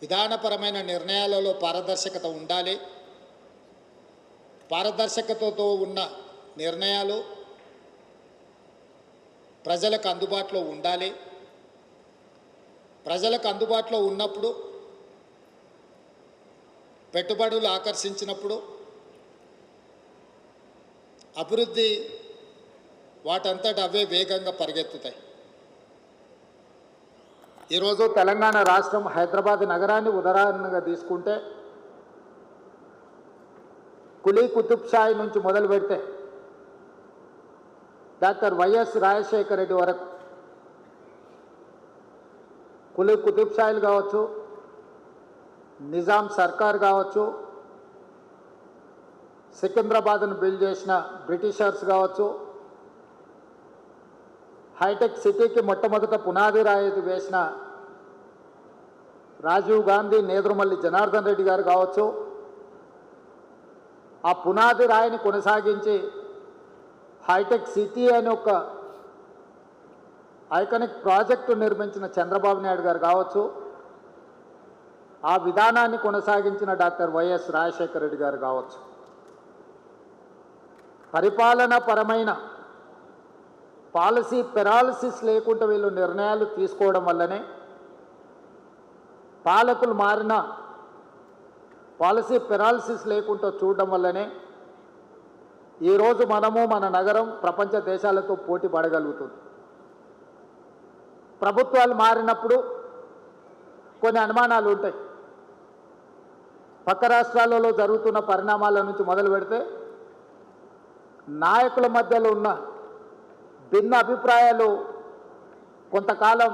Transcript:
విధానపరమైన నిర్ణయాలలో పారదర్శకత ఉండాలి. పారదర్శకతతో ఉన్న నిర్ణయాలు ప్రజలకు అందుబాటులో ఉండాలి. ప్రజలకు అందుబాటులో ఉన్నప్పుడు పెట్టుబడులు ఆకర్షించినప్పుడు అభివృద్ధి వాటంతట అవే వేగంగా పరిగెత్తుతాయి. ఈరోజు తెలంగాణ రాష్ట్రం హైదరాబాద్ నగరాన్ని ఉదాహరణగా తీసుకుంటే కులీ కుతుబ్షాయి నుంచి మొదలు పెడితే డాక్టర్ వైఎస్ రాజశేఖర రెడ్డి వరకు కులీ కుతుబ్షాయిలు కావచ్చు నిజాం సర్కార్ కావచ్చు సికింద్రాబాద్ను బిల్డ్ చేసిన బ్రిటిషర్స్ కావచ్చు హైటెక్ సిటీకి మొట్టమొదట పునాది రాయి వేసిన రాజీవ్ గాంధీ నేదురుమల్లి జనార్దన్ రెడ్డి గారు కావచ్చు ఆ పునాది రాయిని కొనసాగించి హైటెక్ సిటీ అని ఒక ఐకానిక్ ప్రాజెక్టు నిర్మించిన చంద్రబాబు నాయుడు గారు కావచ్చు ఆ విధానాన్ని కొనసాగించిన డాక్టర్ వైఎస్ రాజశేఖర రెడ్డి గారు కావచ్చు. పరిపాలన పరమైన పాలసీ పెరాలసిస్ లేకుండా వీళ్ళు నిర్ణయాలు తీసుకోవడం వల్లనే పాలకులు మారిన పాలసీ పెరాలసిస్ లేకుండా చూడడం వల్లనే ఈరోజు మనము మన నగరం ప్రపంచ దేశాలతో పోటీ పడగలుగుతుంది. ప్రభుత్వాలు మారినప్పుడు కొన్ని అనుమానాలు ఉంటాయి. పక్క రాష్ట్రాలలో జరుగుతున్న పరిణామాల నుంచి మొదలు పెడితే నాయకుల మధ్యలో ఉన్న భిన్న అభిప్రాయాలు కొంతకాలం